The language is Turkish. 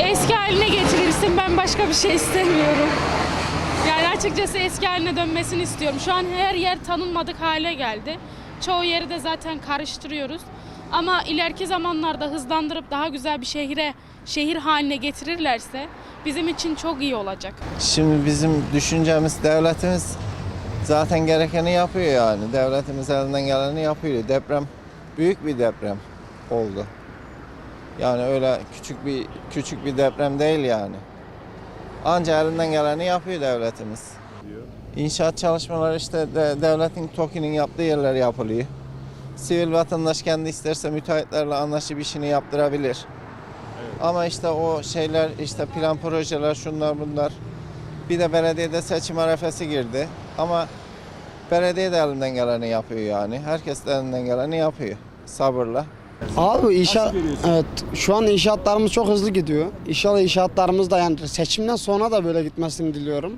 eski haline getirilsin. Ben başka bir şey istemiyorum. Yani açıkçası eski haline dönmesini istiyorum. Şu an her yer tanınmadık hale geldi. Çoğu yeri de zaten karıştırıyoruz. Ama ileriki zamanlarda hızlandırıp daha güzel bir şehire, şehir haline getirirlerse bizim için çok iyi olacak. Şimdi bizim düşüncemiz devletimiz zaten gerekeni yapıyor yani. Devletimiz elinden geleni yapıyor. Deprem büyük bir deprem oldu. Yani öyle küçük bir küçük bir deprem değil yani. Anca elinden geleni yapıyor devletimiz. İnşaat çalışmaları işte de, devletin TOKİ'nin yaptığı yerler yapılıyor. Sivil vatandaş kendi isterse müteahhitlerle anlaşıp işini yaptırabilir. Ama işte o şeyler işte plan projeler şunlar bunlar. Bir de belediyede seçim arefesi girdi. Ama belediye de elinden geleni yapıyor yani. Herkes de elinden geleni yapıyor. Sabırla. Abi inşaat evet şu an inşaatlarımız çok hızlı gidiyor. İnşallah inşaatlarımız da yani seçimden sonra da böyle gitmesini diliyorum.